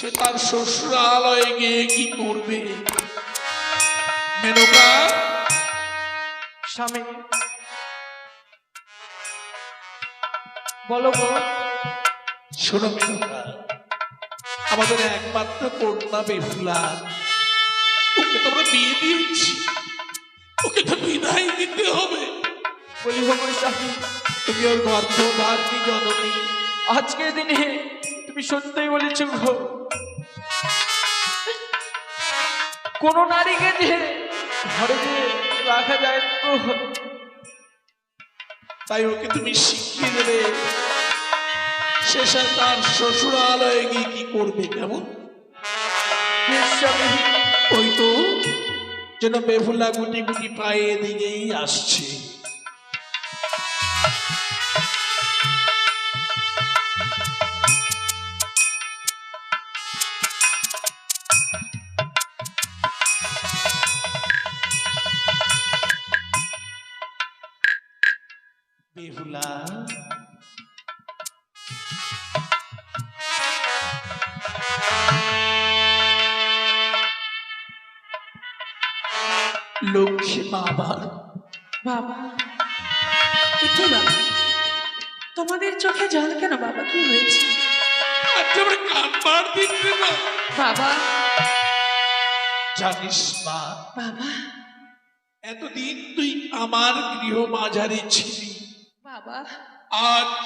সে তার শ্বশুরালয়ে গিয়ে কি করবে? মেনকা? স্বামী। বলো শোনো মেনকা আমাদের একমাত্র কন্যা বেহুলা। ওকে তোমরা বিয়ে দিয়েছি। ওকে তো বিদায় দিতে হবে। বলি গো স্বামী। তুমি ওর গর্ভধারী জননী। আজকের দিনে তুমি সত্যি বলেছ কোন নারীকে যে ঘরে যে রাখা যায় তো তাই ওকে তুমি শিখিয়ে দেবে। শেষে তার শ্বশুরালয়ে গিয়ে কি করবে কেমন? ওই তো যেন বেহুলা গুটি গুটি পায়ে দিকেই আসছে। লক্ষ্মী মা আবার বাবা কি বাবা তোমাদের চোখে জল কেন বাবা? কি হয়েছে? বাবা। জানিস মা বাবা। এতদিন তুই আমার গৃহ মাঝারি ছিলি। বাবা। আজ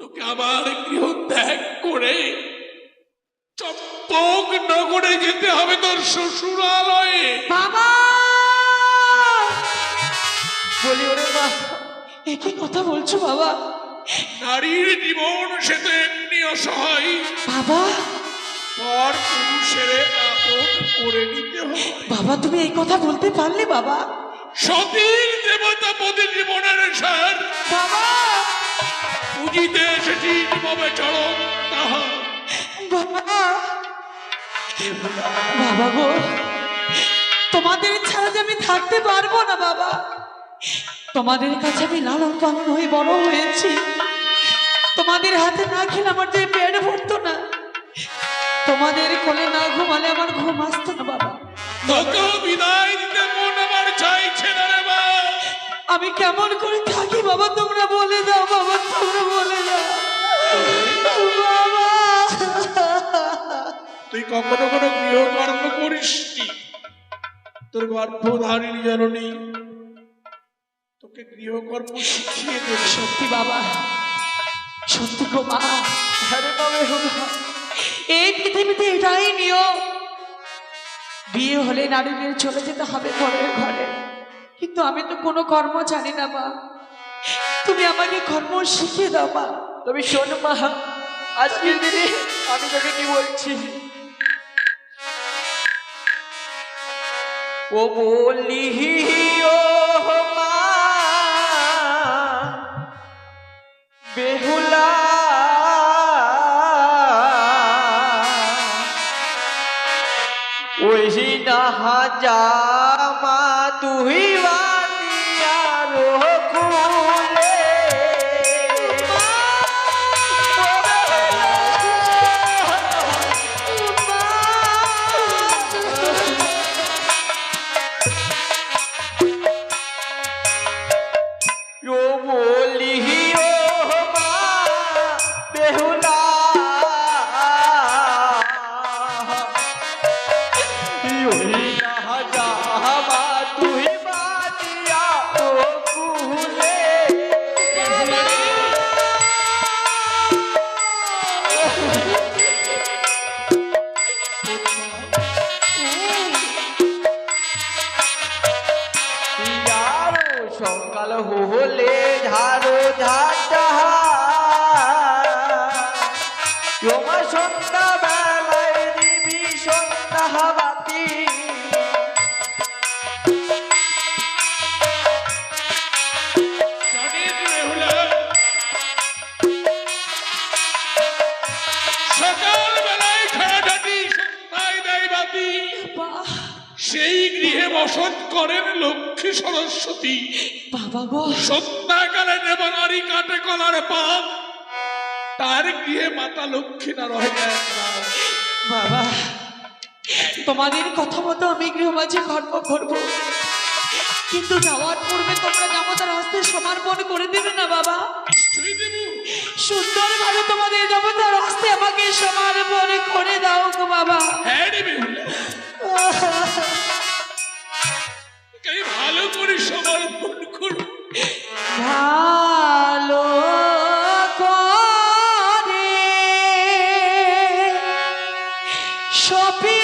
তোকে আমার গৃহ ত্যাগ করে চম্পক নগরে যেতে হবে তোর শ্বশুরালয়ে। বলি ওরে মা এ কি কথা বলছো বাবা? নারীর জীবন সে তো এমনি অসহায়। বাবা? পর পুরুষের আপন করে নিতে হয়। বাবা তুমি এই কথা বলতে পারলে বাবা? সতীর দেবতা পদে জীবনের সার। বাবা! পুঁজিতে এসেছিস মবে চরম তাহা? বাবা! বাবা গো তোমাদের ছাড়া যে আমি থাকতে পারব না বাবা। তোমাদের কাছে আমি লালন পালন হয়ে বড় হয়েছি। তোমাদের হাতে না খেলে আমার যে পেট ভরতো না। তোমাদের কোলে না ঘুমালে আমার ঘুম আসতো না বাবা। বিদায় দিতে মন আমার চাইছে না রে আমি কেমন করে থাকি বাবা তোমরা বলে দাও বাবা তোমরা বলে দাও। বাবা। তুই কখনো কোনো গৃহকর্ম করিস তোর গর্ভধারিণী জননী তোকে গৃহকর্ম শিখিয়ে দেবে। সত্যি বাবা সত্যি গো মা। হ্যাঁ রে মা এই পৃথিবীতে এটাই নিয়ম। বিয়ে হলে নারীদের চলে যেতে হবে পরের ঘরে। কিন্তু আমি তো কোনো কর্ম জানি না মা। তুমি আমাকে কর্ম শিখিয়ে দাও মা। তবে শোন মা আজকের দিনে আমি তোকে কি বলছি? ও বলি ও মা। বেহুলা। ওই না হাজামা তুই বাবা গো সন্ধ্যাকালে দেবনারী কাটে কলার পাপ। তার গিয়ে মাতা লক্ষ্মী না রহে না বাবা তোমাদের কথা মতো আমি গৃহমাঝে কর্ম করব। কিন্তু যাওয়ার পূর্বে তোমরা জামাতার হস্তে সমর্পণ করে দেবে না বাবা। দেব। সুন্দরভাবে তোমাদের জামাতার হস্তে আমাকে সমর্পণ করে দাও গো বাবা। হ্যাঁ ভালো করে সমর্পণ ভালো করে। সপিয়া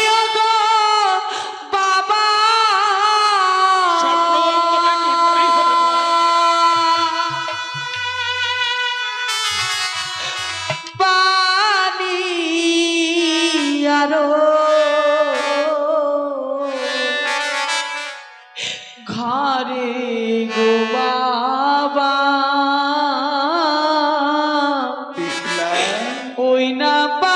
না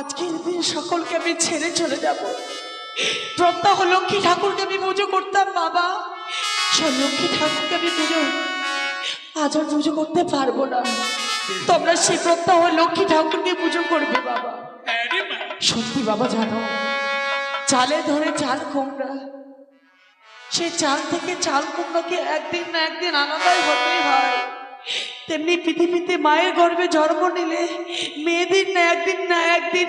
আজকের দিন সকলকে আমি ছেড়ে চলে যাব। প্রত্যহ লক্ষ্মী ঠাকুরকে আমি পুজো করতাম, বাবা। সে লক্ষ্মী ঠাকুরকে আমি পুজো আজ আর পুজো করতে পারব না। তোমরা সেই প্রত্যহ লক্ষ্মী ঠাকুরকে পুজো করবে, বাবা। সত্যি, বাবা, জানো, চালে ধরে চাল কুমড়া, সেই চাল থেকে চাল কুমড়াকে একদিন না একদিন আলাদাই হতেই হয়। তেমনি পৃথিবীতে মায়ের গর্ভে জন্ম নিলে মেয়েদের না একদিন না একদিন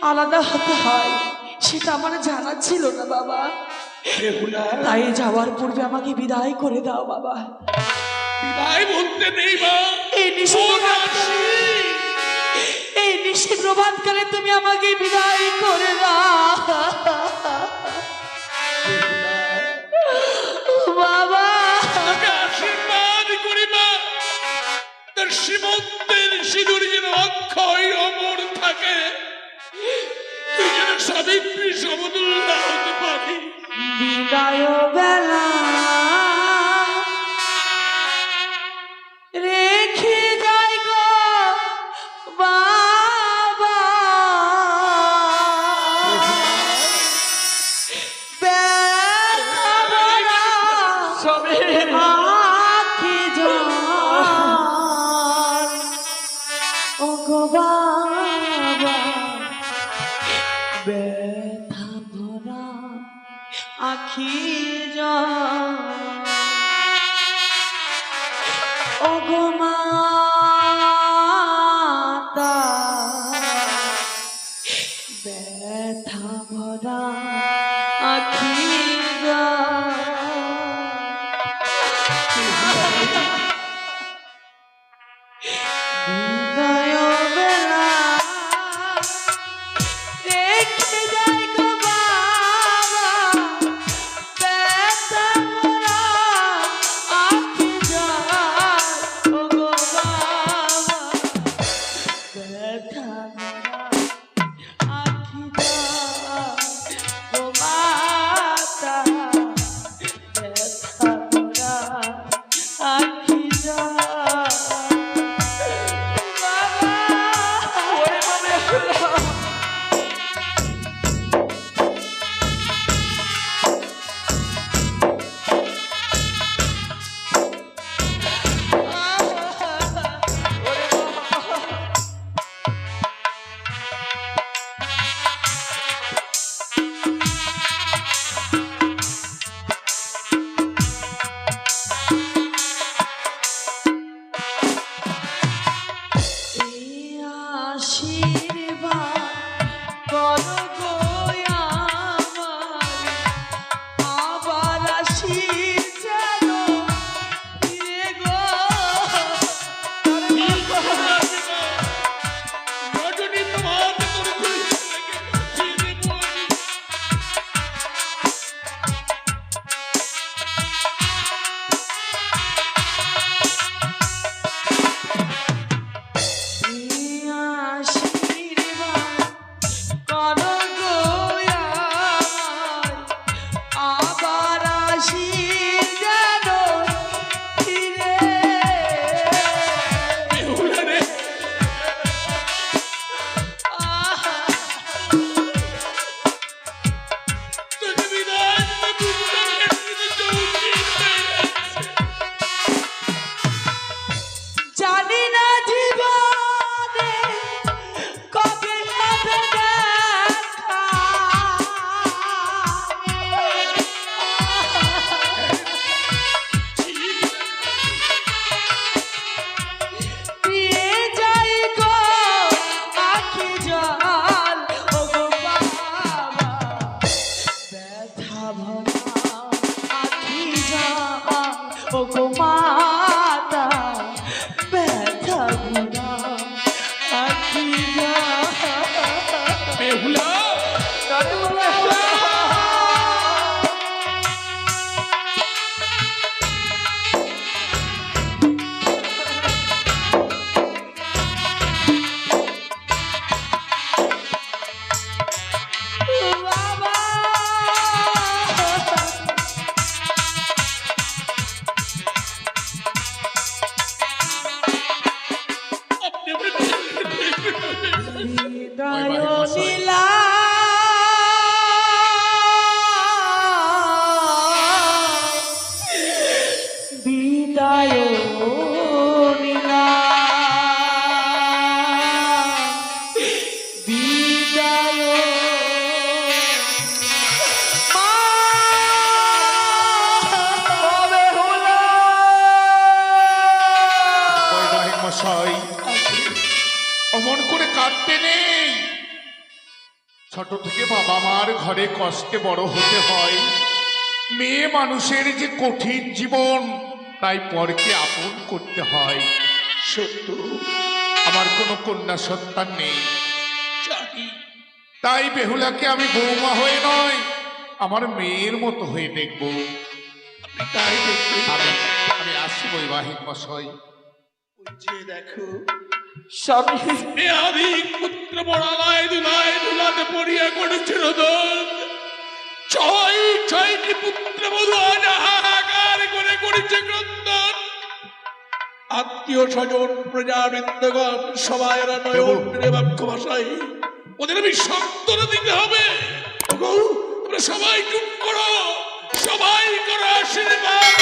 আলাদা হতে হয়। সেটা আমার জানা ছিল না বাবা। তাই যাওয়ার পূর্বে আমাকে বিদায় করে দাও বাবা। বিদায় বলতে নেই মা। এই এই নিশি প্রভাতকালে তুমি আমাকে বিদায় করে দাও। বাবা। তোর সীমন্তের সিঁদুর যেন অক্ষয় অমর থাকে। তুই যেন সাবিত্রী সমতুল্য হতে পারি বিদায় বেলা রেখে যাই গো বাবা। বেলা সবে ছোট থেকে বাবা মার ঘরে কষ্টে বড় হতে হয়। মেয়ে মানুষের যে কঠিন জীবন তাই পরকে আপন করতে হয়। সত্য আমার কোনো কন্যা সন্তান নেই। তাই বেহুলাকে আমি বৌমা হয়ে নয় আমার মেয়ের মতো হয়ে দেখব। তাই আমি আমি আসি বৈবাহিক মশাই। দেখো স্বামী মেয়াধিক পুত্র দুলায় পড়িয়া করেছিল ছয় ছয়টি পুত্র হাহাকার করে করেছে ক্রন্দন আত্মীয় স্বজন, প্রজাবৃন্দগণ, সবাই এরা বাক্য ভাষায়। ওদের আমি সন্তনা দিতে হবে। সবাই চুপ করো। সবাই করো আশীর্বাদ